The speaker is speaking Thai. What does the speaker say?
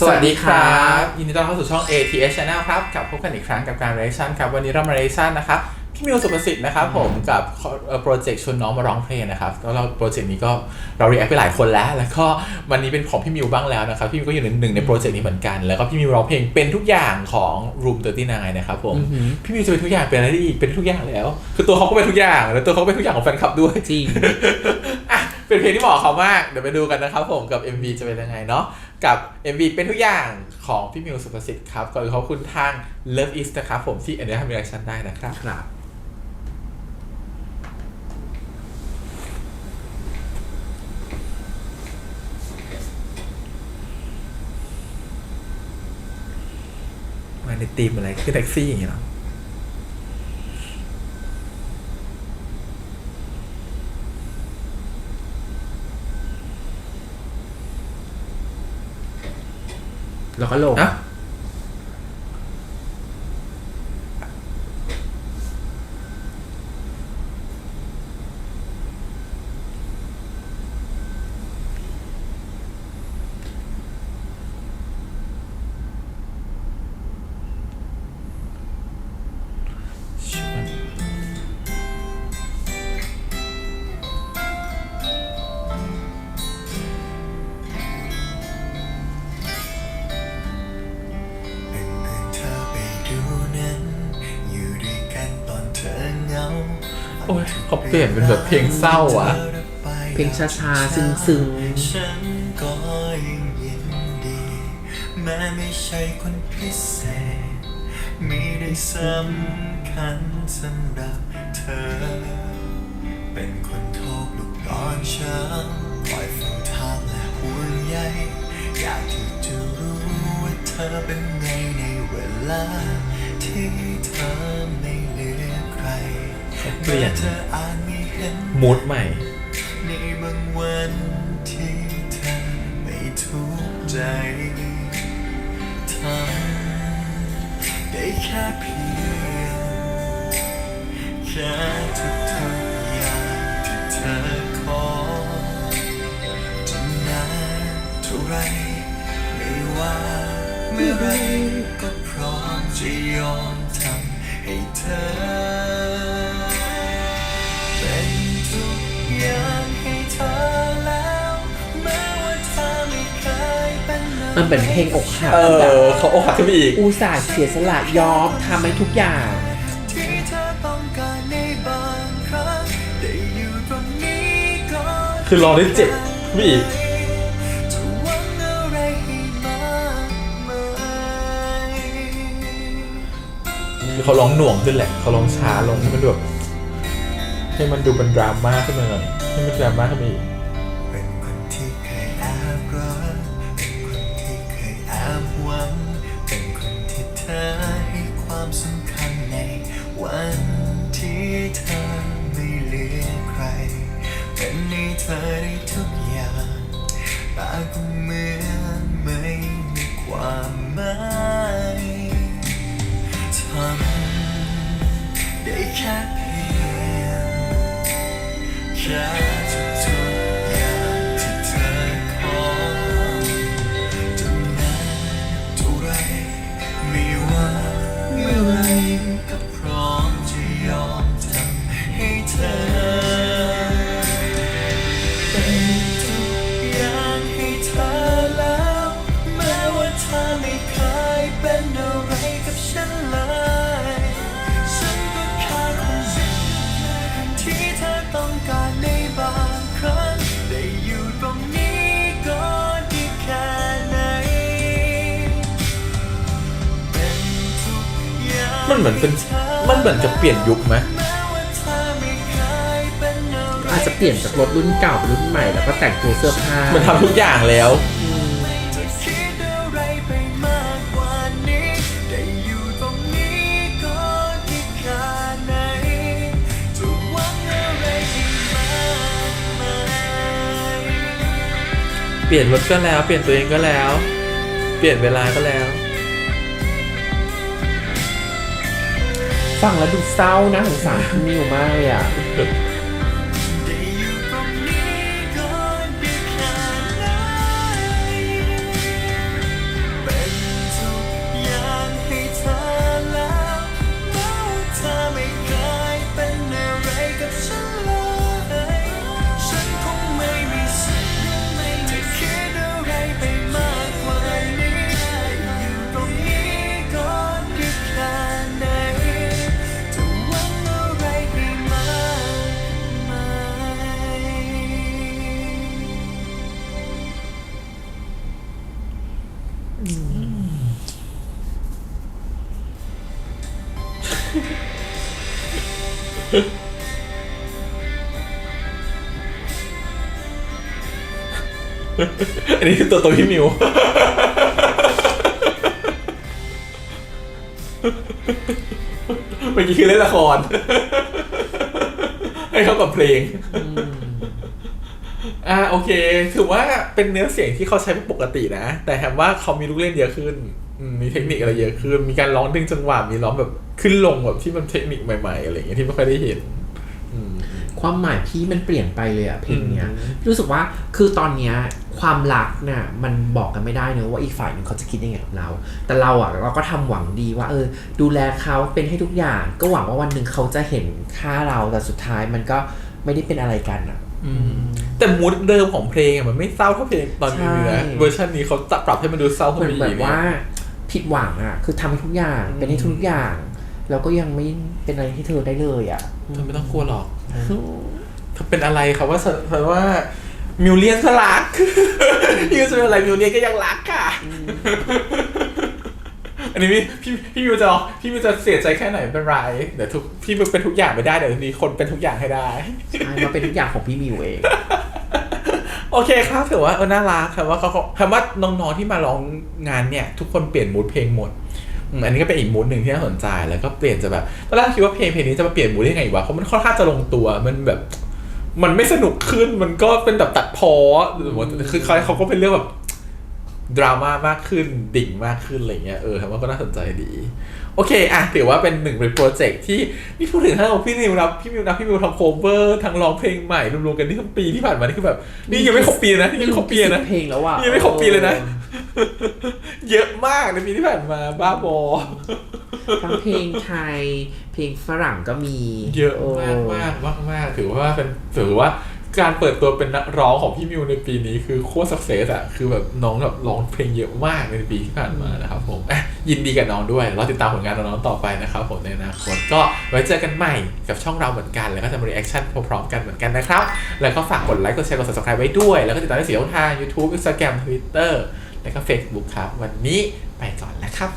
สวัสดีครับ ยินดีต้อนรับเข้าสู่ช่อง ATS Channel ครับกลับพบกันอีกครั้งกับการ reaction ครับ วันนี้เรามา reaction นะครับ พี่มิวสุประสิทธิ์นะครับผมกับโปรเจกต์ชวนน้องมาร้องเพลงนะครับแล้วเราโปรเจกต์นี้ก็เรา react ไปหลายคนแล้ว แล้วก็วันนี้เป็นของพี่มิวบ้างแล้วนะครับ พี่มิวก็อยู่ในหนึ่งในโปรเจกต์นี้เหมือนกัน แล้วก็พี่มิวร้องเพลงเป็นทุกอย่างของ Room 39นะครับผมอือหือพี่มิวจะเป็นทุกอย่างเป็นอะไรได้อีกเป็นทุกอย่างแล้ว คือตัวเขาก็เป็นทุกอย่าง แล้วตัวเขาก็เป็นทุกอย่างของแฟนคลับด้วยจริงอะ เป็นเพลงที่เหมาะกับเขามาก เดี๋ยวไปดูกันนะครับผมกับ MV จะเป็นยังไงเนาะ กับ MV เป็นทุกอย่างของพี่มิวสุภสิทธิ์ครับก่อนอื่นขอบคุณทาง Love Is นะครับผมที่อนุญาตให้มีแอคชั่นได้นะครับ ครับ มาในธีมอะไรคือแท็กซี่อย่างเงี้ยเหรอ แล้วก็ลงนะ โอ้ยเขาเปลี่ยนเป็นแบบเพลงเศร้าอะ เพลงช้าๆซึ้งฉันก็ยังยินดี แม้ไม่ใช่คนพิเศษ ไม่ได้สำคัญสำหรับเธอ เป็นคนโทรปลุกตอนเช้าคอยฟังทางและห่วงใยอยากที่จะรู้ว่าเธอเป็นไงในเวลา ปลี่ยนมูดใหม่ในบางวันที่เธอไม่ทุกข์ใจทำได้แค่เพียงแค่ทุกทุกอย่างที่เธอขอจะนานเท่าไรไม่ว่าเมื่อไรก็พร้อมจะยอมทำให้เธอ มันเป็นเพลงอกหักเอแบบอเขาอกหักขึ้นไปอีก อุตส่าห์เสียสละยอมทำให้ทุกอย่าง ที่เธอต้องการในบางครั้งได้อยู่ตรงนี้ก่อนคือร้องได้เจ็บขึ้นไปอีก จะหวังอะไรให้มากมายคือเขาร้องหน่วงขึ้นแหละเขาร้องช้าลงให้มันดูแบบให้มันดูเป็นดราม่าขึ้นมาหน่อยให้มันดราม่าขึ้นมาอีก มันเหมือนเป็นมันเหมือนจะเปลี่ยนยุคไหมแม้ว่าเธอไม่เคยเป็นอะไรอาจจะเปลี่ยนจากรถรุ่นเก่าเป็นรุ่นใหม่แล้วก็แต่งตัวเสื้อผ้ามันทำทุกอย่างแล้วจะคิดอะไรไปมากกว่านี้ได้อยู่ตรงนี้ก็ดีแค่ไหนจะหวังอะไรอีกมากมายเปลี่ยนรถก็แล้ว เปลี่ยนตัวเองก็แล้ว เปลี่ยนเวลาก็แล้ว ฟังแล้วดูเศร้านะสงสารพี่มิวมากเลยอะ อันนี้คือตัวตัวพี่มิว เมื่อกี้คือเล่นละคร ให้เข้ากับเพลง อ่าโอเค ถือว่าเป็นเนื้อเสียงที่เขาใช้เป็นปกตินะ แต่แถมว่าเขามีลูกเล่นเยอะขึ้นอืมมีเทคนิคอะไรเยอะขึ้น มีการร้องดึงจังหวะ มีร้องแบบขึ้นลงแบบที่มันเทคนิคใหม่ๆอะไรอย่างเงี้ยที่ไม่ค่อยได้เห็น ความหมายพี่มันเปลี่ยนไปเลยอะเพลงเนี้ยอืมรู้สึกว่าคือตอนเนี้ยความรักเนี่ยมันบอกกันไม่ได้เนอะว่าอีกฝ่ายหนึ่งเขาจะคิดยังไงกับเรา แต่เราอะเราก็ทำหวังดีว่า เออ ดูแลเขาเป็นให้ทุกอย่าง ก็หวังว่าวันหนึ่งเขาจะเห็นค่าเราแต่สุดท้ายมันก็ไม่ได้เป็นอะไรกันอะอืมแต่มูดเดิมของเพลงอะมันไม่เศร้าเท่าเพลงตอนนี้ใช่นะเวอร์ชันนี้เขาปรับให้มันดูเศร้าเหขึ้นมือนไปแบอีกบว่า ผิดหวังอะคือทำให้ทุกอย่างเป็นให้ทุกอย่าง แล้วก็ยังไม่เป็นอะไรให้เธอได้เลยอะเธอไม่ต้องกลัวหรอก เธอเป็นอะไรครับว่าเพราะว่ามิวเลียนก็รักมิวจะเป็นอะไรมิวเลียนก็ยังรักค่ะ อันนี้พี่พี่พี่มิวจะพี่มิวจะเสียใจแค่ไหนไม่เป็นไรเดี๋ยวทุกพี่มิวเป็นทุกอย่างไม่ได้เดี๋ยวมีคนเป็นทุกอย่างให้ได้ใช่มาเป็นทุกอย่างของพี่มิวเองโอเคครับถือว่าเออน่ารักครับว่าเขาคำว่าน้องๆที่มาร้องงานเนี่ย ทุกคนเปลี่ยนมูดเพลงหมด อืมอันนี้ก็เป็นอีกมูดหนึ่งที่น่าสนใจแล้วก็เปลี่ยนจะแบบตอนแรกคิดว่าเพลงเพลงนี้จะมาเปลี่ยนมูดได้ไงวะเพราะมันค่อนข้างจะลงตัวมันแบบมันไม่สนุกขึ้นมันก็เป็นแบบตัดพอหรือว่าคือเขาเขาก็เป็นเรื่องแบบดราม่ามากขึ้นดิ่งมากขึ้นอะไรเงี้ยเออผมว่าก็น่าสนใจดี โอเคอะถือว่าเป็นหนึ่งเป็นโปรเจกต์ที่นี่พูดถึงทั้งพี่มิวนะพี่มิวนะพี่มิวทำโคเวอร์ทั้งร้องเพลงใหม่รวมๆกันที่ทั้งปีที่ผ่านมานี่คือแบบ นี่ยังไม่ครบปีนะนี่ยังไม่ครบปีนะเพลงแล้วอะยังไม่ครบปีเลยนะ เยอะมากในปีที่ผ่านมาบ้าบอ ทั้งเพลงไทย เพลงฝรั่งก็มีเยอะมากมากมากมากถือว่าเป็นถือว่าการเปิดตัวเป็นนักร้องของพี่มิวในปีนี้คือโคตรสักเซสอะคือแบบน้องแบบร้องเพลงเยอะมากในปีที่ผ่านมานะครับผมอะยินดีกับน้องด้วยเราติดตามผลงานน้องๆต่อไปนะครับผมในอนาคตก็ไว้เจอกันใหม่กับช่องเราเหมือนกัน แล้วก็จะมารีแอคชั่นพร้อมๆกันเหมือนกันนะครับ แล้วก็ฝากกดไลค์กดแชร์กด subscribe ไว้ด้วย แล้วก็ติดตามได้สี่ช่องทาง YouTube Instagram Twitter แล้วก็ Facebook ครับ วันนี้ไปก่อนแล้วครับ